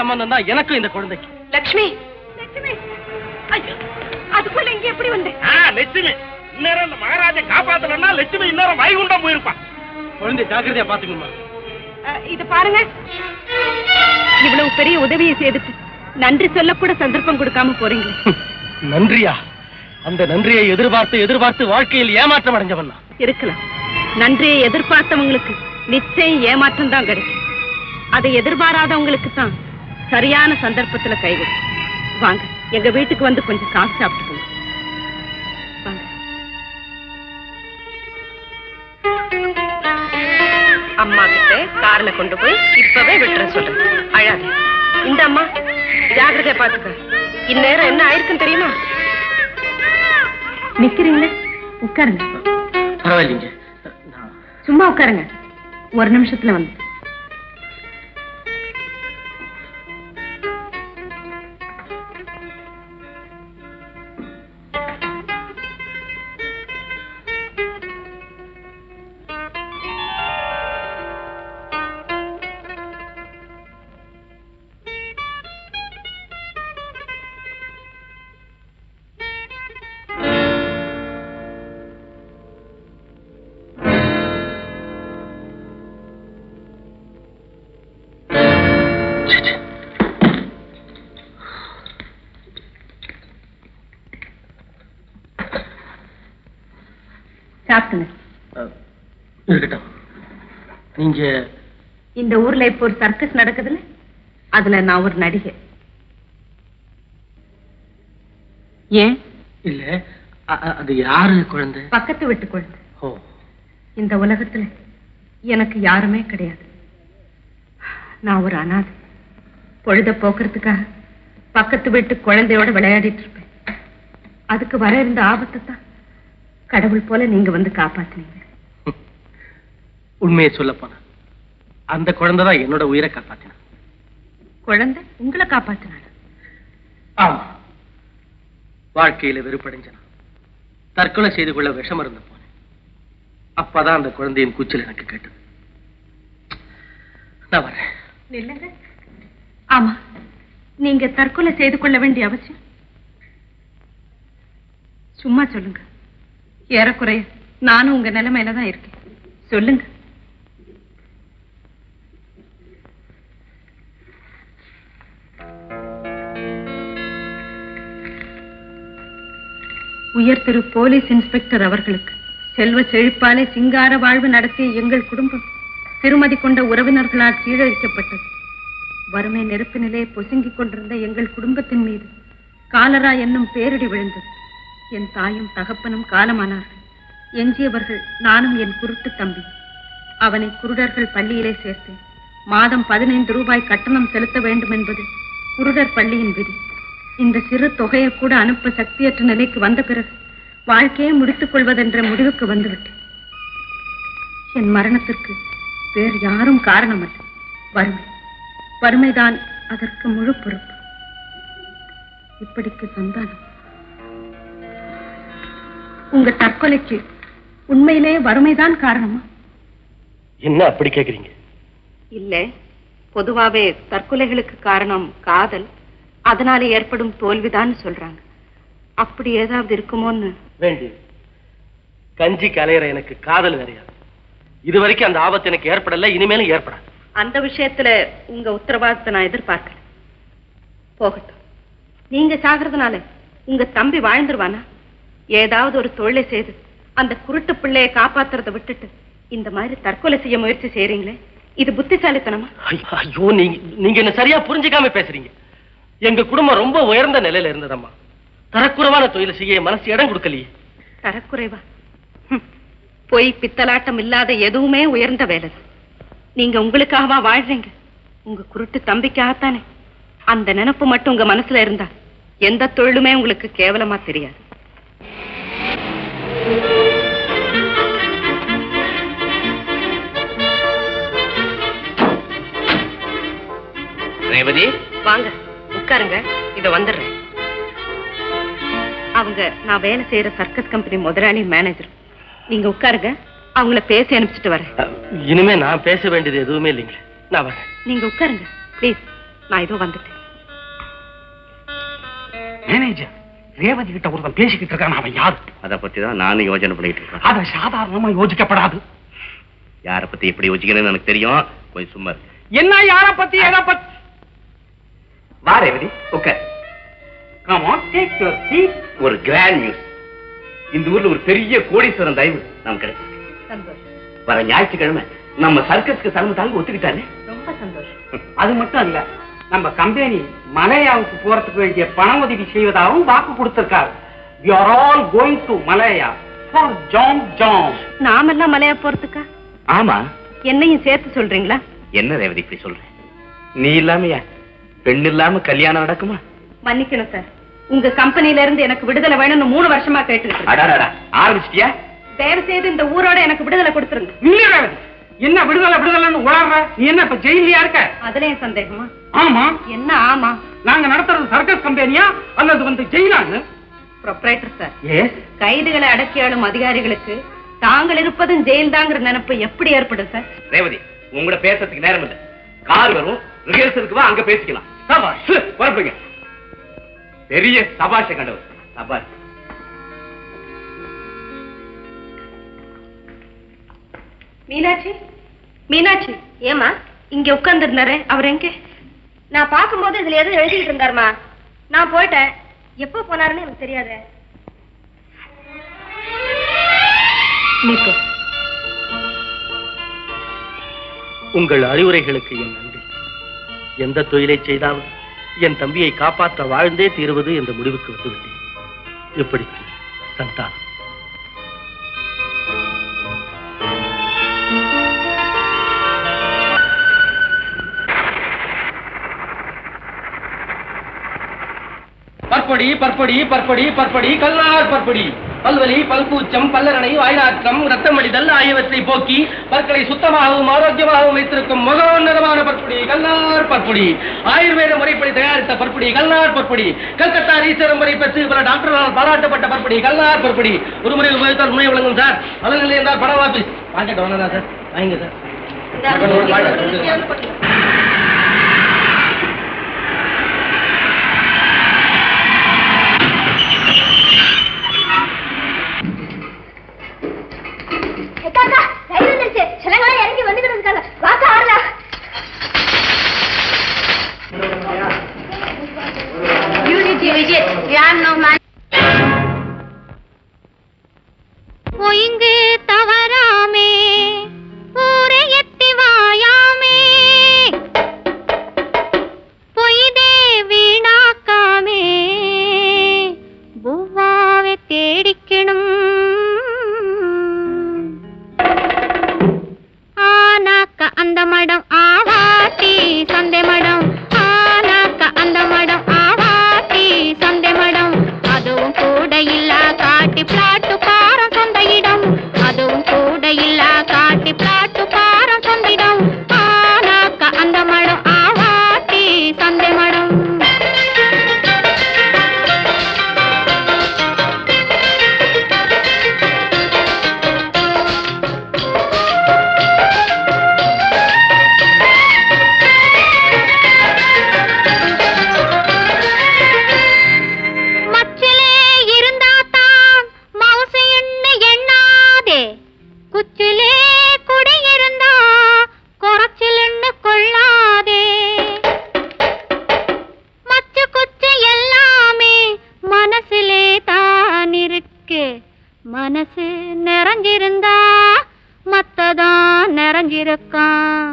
சம்பந்தம் தான் எனக்கும் இந்த குழந்தைக்கு. லட்சுமி ஐயோ அதுக்குள்ள இங்க எப்படி வந்த? லட்சுமி! இந்நேரம் இந்த மகாராஜன் காப்பாத்தலன்னா லட்சுமி இந்நேரம் வைகுண்டம் போயிருப்பான் குழந்தை ஜாக்கிரதையா பாத்துக்கணுமா இது பாருங்க. இவ்வளவு பெரிய உதவியை செய்துட்டு நன்றி சொல்ல கூட சந்தர்ப்பம் கொடுக்காம போறீங்க நன்றியா? அந்த நன்றியை எதிர்பார்த்து எதிர்பார்த்து வாழ்க்கையில் ஏமாற்றம் அடைஞ்சவன். இருக்கலாம். நன்றியை எதிர்பார்த்தவங்களுக்கு நிச்சயம் ஏமாற்றம் தான் கிடைக்கும். அதை எதிர்பாராதவங்களுக்கு தான் சரியான சந்தர்ப்பத்துல கைவிடும் வாங்க எங்க வீட்டுக்கு வந்து கொஞ்சம் காசு சாப்பிட்டுக்கோங்க. வாங்க. அம்மா கிட்ட கார்ல கொண்டு போய் இப்பவே விட்டுற சொல்லுங்க அழாத. இந்த அம்மா ஜாக்கிரதையா பாத்துக்க. இந்நேரம் என்ன ஆயிருக்குன்னு தெரியுமா? நிக்கிறீங்களே? உட்காருங்க. பரவாயில்லைங்க. சும்மா உட்காருங்க. ஒரு நிமிஷத்துல வந்து. இருக்கட்டும். நீங்க இந்த ஊர்ல இப்போ ஒரு சர்க்கஸ் நடக்குதுல்ல? அதுல நான் ஒரு நடிகை. ஏன்? இல்ல அது யாரு குழந்தை? பக்கத்து வீட்டு குழந்தை. ஓ. இந்த உலகத்துல எனக்கு யாருமே கிடையாது. நான் ஒரு அனாதை. பொழுத போக்குறதுக்காக பக்கத்து வீட்டு குழந்தையோட விளையாடிட்டு இருப்பேன். அதுக்கு வர இருந்த ஆபத்தை தான். கடவுள் போல நீங்க வந்து காப்பாத்துனீங்க. உண்மையை சொல்லப் போனா அந்த குழந்தை தான் என்னோட உயிரை காப்பாத்தினா. குழந்தை உங்களை காப்பாத்தினாரு. ஆமா. வாழ்க்கையில வெறுப்படைஞ்சனா. தற்கொலை செய்து கொள்ள விஷம் இருந்து போனேன். அப்பதான் அந்த குழந்தையின் கூச்சல் எனக்கு கேட்டது. நான் வரேன். ஆமா நீங்க தற்கொலை செய்து கொள்ள வேண்டிய அவசியம்? சும்மா சொல்லுங்க. ஏறக்குறைய நானும் உங்க நிலைமையில தான் இருக்கேன். சொல்லுங்க. உயர் திரு போலீஸ் இன்ஸ்பெக்டர் அவர்களுக்கு செல்வ செழிப்பாலே சிங்கார வாழ்வு நடத்திய எங்கள் குடும்பம் திருமதி கொண்ட உறவினர்களால் சீரழிக்கப்பட்டது. வறுமை நெருப்பினிலே பொசுங்கிக் கொண்டிருந்த எங்கள் குடும்பத்தின் மீது காலரா என்னும் பேரிடி விழுந்தது. என் தாயும் தகப்பனும் காலமானார்கள். எஞ்சியவர்கள் நானும் என் குருட்டு தம்பி. அவனை குருடர்கள் பள்ளியிலே சேர்த்தேன். மாதம் பதினைந்து ரூபாய் கட்டணம் செலுத்த வேண்டும் என்பது குருடர் பள்ளியின் விதி. இந்த சிறு தொகையை கூட அனுப்ப சக்தியற்ற நிலைக்கு வந்த பிறகு வாழ்க்கையை முடித்துக் கொள்வதென்ற முடிவுக்கு வந்துவிட்டேன். என் மரணத்திற்கு வேறு யாரும் காரணமல்ல. வறுமை. வறுமைதான் அதற்கு முழு பொறுப்பு. இப்படிக்கு சந்தானம். உங்க தற்கொலைக்கு உண்மையிலேயே வறுமைதான் காரணமா? என்ன அப்படி கேக்குறீங்க? இல்ல. பொதுவாவே தற்கொலைகளுக்கு காரணம் காதல். அதனால ஏற்படும் தோல்விதான் சொல்றாங்க. அப்படி ஏதாவது இருக்குமோன்னு? வேண்டி கஞ்சி கலையிற எனக்கு காதல் வேறையா இது வரைக்கும் அந்த ஆபத்து எனக்கு ஏற்படல இனிமேலும் ஏற்படாது. அந்த விஷயத்துல உங்க உத்தரவாதத்தை நான் எதிர்பார்க்கல. போகட்டும். நீங்க சாகிறதுனால உங்க தம்பி வாழ்ந்துருவானா? ஏதாவது ஒரு தொழிலை செய்து அந்த குருட்டு பிள்ளையை காப்பாத்துறதை விட்டுட்டு இந்த மாதிரி தற்கொலை செய்ய முயற்சி செய்றீங்களே? இது புத்திசாலித்தனமா? ஐயோ, நீங்க நீங்க என்ன சரியா புரிஞ்சுக்காம பேசுறீங்க. எங்க குடும்பம் ரொம்ப உயர்ந்த நிலையில இருந்ததம்மா. தரக்குறைவான தொழிலை செய்ய மனசு இடம் கொடுக்கலையே. தரக்குறைவா. பொய் பித்தலாட்டம் இல்லாத எதுவுமே உயர்ந்த வேலைதான் நீங்க உங்களுக்காகவா வாழ்றீங்க? உங்க குருட்டு தம்பிக்காகத்தானே. அந்த நினைப்பு மட்டும் உங்க மனசுல இருந்தா எந்த தொழிலுமே உங்களுக்கு கேவலமா தெரியாது. ரேவதி? வாங்க உட்காருங்க. இத வந்துடுறேன். அவங்க நான் வேலை செய்யற சர்க்கஸ் கம்பெனி முதலாளி மேனேஜர் நீங்க உட்காருங்க. அவங்கள பேசி அனுப்பிச்சிட்டு வரேன். இனிமே நான் பேச வேண்டியது எதுவுமே இல்லைங்களே. நான் வரேன். நீங்க உட்காருங்க. ப்ளீஸ் நான் இதோ வந்துட்டேன். மேனேஜர் ரேவதி கிட்ட ஒருத்தன் பேசிக்கிட்டு இருக்கான் அவன் யாரு? அத பத்தி தான் நானும் யோசனை பண்ணிட்டு இருக்கேன். அத சாதாரணமா யோசிக்கப்படாது. யார பத்தி எப்படி யோசிக்கணும்னு எனக்கு தெரியும். கொஞ்சம் சும்மா. என்ன யார பத்தி எதை பத்தி வா ரேவதி உட்கார். Come on, take your seat. ஒரு கிராண்ட் நியூஸ் இந்த ஊர்ல ஒரு பெரிய கோடீஸ்வரன் தயவு நமக்கு கிடைச்சிருக்கு. சந்தோஷம். வர ஞாயிற்றுக்கிழமை நம்ம சர்க்கஸ்க்கு தலைமை தாங்க ஒத்துக்கிட்டாரு ரொம்ப சந்தோஷம். அது மட்டும் இல்ல நம்ம கம்பெனி மலையாவுக்கு போறதுக்கு வேண்டிய பண உதவி செய்வதாகவும் வாக்கு கொடுத்திருக்காரு. We are all going to Malaya for jam jam நாமெல்லாம் மலையா போறதுக்கா? ஆமா. என்னையும் சேர்த்து சொல்றீங்களா? என்ன ரேவதி இப்படி சொல்ற? நீ இல்லாமையா? பெண் இல்லாம கல்யாணம் நடக்குமா? மன்னிக்கணும் சார். உங்க கம்பெனில இருந்து எனக்கு விடுதலை வேணும்னு மூணு வருஷமா. அடாடாடா ஆரம்பிச்சிட்டியா? தயவு செய்து இந்த ஊரோட எனக்கு விடுதலை கொடுத்துருங்க. என்ன விடுதலை விடுதலைன்னு உளர்ற? நீ என்ன இப்ப ஜெயிலியா இருக்க? அதுலயும் சந்தேகமா? ஆமா. என்ன ஆமா? நாங்க நடத்துறது சர்க்கஸ் கம்பெனியா அல்லது வந்து ஜெயிலான்னு? ப்ரொப்ரைட்டர் சார் எஸ் கைதுகளை அடக்கி ஆளும் அதிகாரிகளுக்கு தாங்கள் இருப்பதும் ஜெயில் தாங்கிற நினைப்பு எப்படி ஏற்படும் சார் ரேவதி உங்களோட பேசுறதுக்கு நேரம் இல்ல. கார் வரும் ரிஹர்சலுக்கு வா அங்க பேசிக்கலாம். சபாஷ் பெரிய சபாஷ கண்டவர். சபாஷ். மீனாட்சி? மீனாட்சி ஏமா இங்க உட்கார்ந்துருந்தாரே. அவர் எங்க? நான் பார்க்கும்போது இதுல எதுவும் எழுதிட்டு இருந்தாருமா? நான் போயிட்டேன். எப்போ போனாருன்னு எனக்கு தெரியாது. உங்கள் அறிவுரைகளுக்கு என் நன்றி. எந்த தொழிலை செய்தாலும் என் தம்பியை காப்பாற்ற வாழ்ந்தே தீருவது என்ற முடிவுக்கு வந்துவிட்டேன். இப்படிக்கு சந்தானம். பற்பொடி பற்பொடி பற்பொடி பற்பொடி கல்லார் பற்பொடி. பல்வலி பல்கூச்சம் பல்லரணை வாய்நாற்றம் ரத்தமடிதல் ஆகியவற்றை போக்கி பற்களை சுத்தமாகவும் ஆரோக்கியமாகவும் வைத்திருக்கும் முகோன்னதமான பற்பொடி கல்லார் பற்பொடி. ஆயுர்வேத முறைப்படி தயாரித்த பற்பொடி கல்லார் பற்பொடி. கல்கத்தா ஈஸ்வரம் முறை பெற்று பல டாக்டர்களால் பாராட்டப்பட்ட பற்பொடி கல்லார் பற்பொடி. ஒரு முறை உபயோகித்தால் முனை விளங்கும் சார். பலனில்லை என்றால் படம் ஆபீஸ் பாக்கெட் வாங்க சார். வாங்க. Sir dalla... Va Carla! Giudici e hanno mangiato. நிறைஞ்சிருந்தா மத்ததான் நிறைஞ்சிருக்கான்.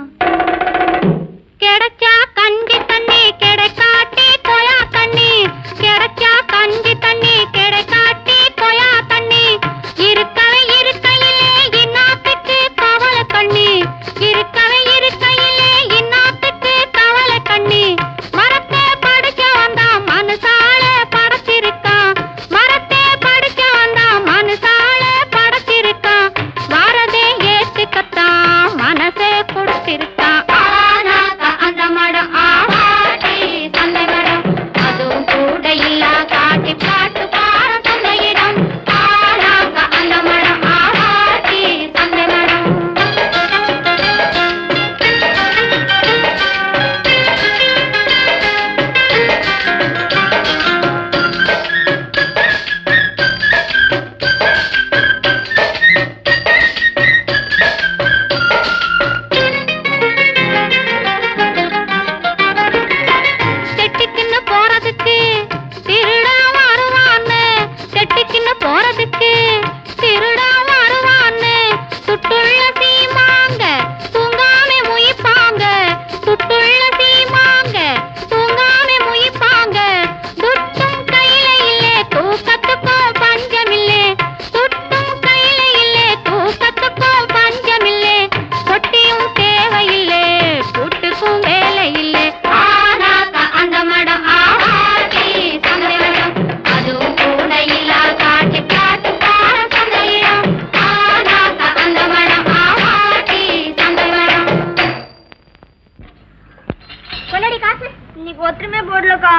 போடலக்கா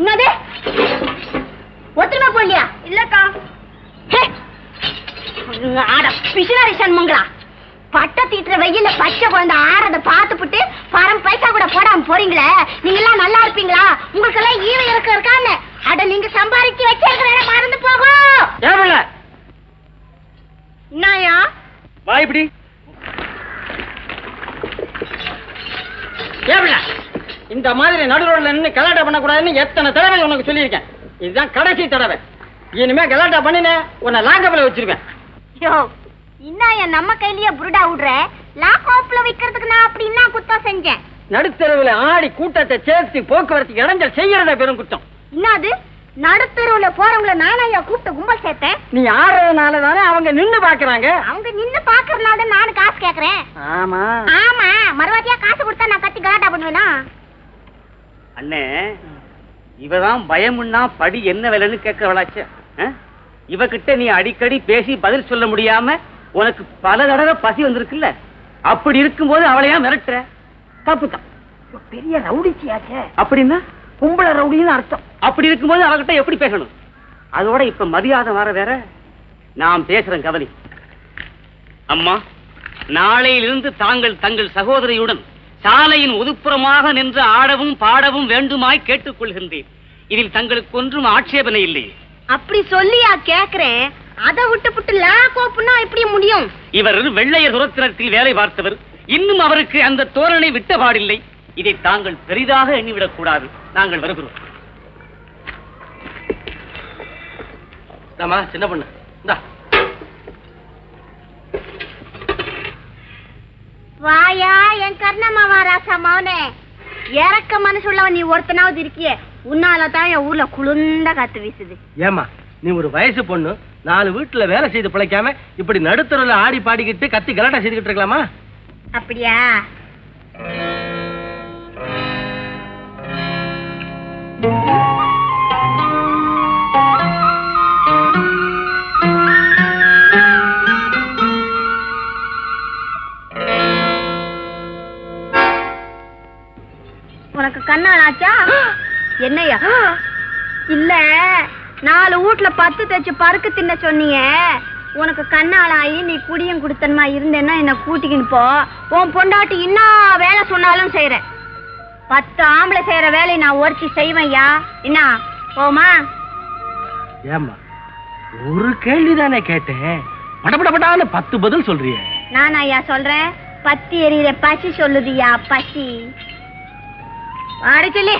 என்னது? ஒத்துமே போடலையா? இல்லக்கா. ஆட பிசினாரி சண்முங்களா. பட்ட தீட்டுற வெயில பச்சை குழந்தை ஆறத பார்த்துப்புட்டு பரம் பைசா கூட போடாம போறீங்களே. நீங்க எல்லாம் நல்லா இருப்பீங்களா? உங்களுக்கு எல்லாம் ஈவ இருக்க இருக்கான்னு. அட நீங்க சம்பாதிச்சு வச்சிருக்கிற இடம் மறந்து போகும் ஏவல என்னயா வா இப்படி. ஏவல இந்த மாதிரி நடு ரோட்ல நின்று கலாட்டா பண்ணக்கூடாதுன்னு எத்தனை தடவை உனக்கு சொல்லியிருக்கேன். இதுதான் கடைசி தடவை. இனிமே கலாட்டா பண்ணினே உன்னை லாங்கப்பில் வச்சிருவேன். யோ நம்ம கையிலேயே புருடா விடுற? லாக் வைக்கிறதுக்கு நான் அப்படி என்ன குத்தம் செஞ்சேன்? நடுத்தெருவில் ஆடி கூட்டத்தை சேர்த்து போக்குவரத்து இடைஞ்சல் செய்யறத பெரும் குற்றம். என்னது நடுத்தெருவுல போறவங்கள நானாயா கூப்பிட்டு கும்பல் சேர்த்தேன். நீ ஆடுறதுனால தானே அவங்க நின்னு பாக்குறாங்க அவங்க நின்னு பாக்குறதுனால தான் நானும் காசு கேக்குறேன். ஆமா. ஆமா மறுவாட்டியா காசு கொடுத்தா நான் கத்தி கலாட்டா பண்ணுவேனா? அண்ணே இவதான் பயமுன்னா படி என்ன விலைன்னு கேட்கவளாச்சே இவகிட்ட நீ அடிக்கடி பேசி பதில் சொல்ல முடியாம உனக்கு பல தடவை பசி வந்திருக்குல்ல? அப்படி இருக்கும்போது அவளையா மிரட்டுற? தப்பு தான் பெரிய ரவுடிச்சியாச்சே. அப்படின்னா? கும்பல ரவுடின்னு அர்த்தம். அப்படி இருக்கும்போது அவகிட்ட எப்படி பேசணும்? அதோட இப்ப மரியாதை வர வேற நான் பேசுறேன் கவனி. அம்மா நாளையிலிருந்து தாங்கள் தங்கள் சகோதரியுடன் சாலையின் ஒதுப்புறமாக நின்று ஆடவும் பாடவும் வேண்டுமாய் கேட்டுக்கொள்கின்றேன். இதில் தங்களுக்கு ஒன்றும் ஆட்சேபனை இல்லை. அப்படி சொல்லியா கேக்குறேன் அதை விட்டு புட்டு லா கோப்புனா எப்படி முடியும்? இவர் வெள்ளையர் துரத்தினத்தில் வேலை பார்த்தவர். இன்னும் அவருக்கு அந்த தோரணை விட்ட பாடில்லை. இதை தாங்கள் பெரிதாக எண்ணிவிடக் கூடாது. நாங்கள் வருகிறோம். சின்ன பொண்ணு. இந்தா. வாயா என் கர்ணமாவா ராசா மௌனே இறக்க மனசுள்ளவன் நீ ஒருத்தனாவது இருக்கியே. உன்னால தான் என் ஊர்ல குளிர்ந்த காத்து வீசுது. ஏமா நீ ஒரு வயசு பொண்ணு நாலு வீட்டுல வேலை செய்து பிழைக்காம இப்படி நடுத்தருல ஆடி பாடிக்கிட்டு கத்தி கலாட்டா செய்துக்கிட்டு இருக்கலாமா? அப்படியா? என்னையா? இல்ல நாலு வீட்ல பத்து தச்சு பருக்கு தின்ன சொன்னீங்க உனக்கு கண்ணாளாயி நீ குடியும் குடுத்தனமா இருந்தேன்னா என்ன கூட்டிக்கின்னு போ. உன் பொண்டாட்டி இன்னும் வேலை சொன்னாலும் செய்யறேன் பத்து ஆம்பளை செய்யற வேலையை நான் ஒருத்தி செய்வேன்யா. என்ன போமா ஏமா ஒரு கேள்விதானே கேட்டேன். படபடபடான்னு பத்து பதில் சொல்றியே. நான் ஐயா சொல்றேன் பத்தி எறிகிற பசி சொல்லுதியா பசி? வாட சொல்லி.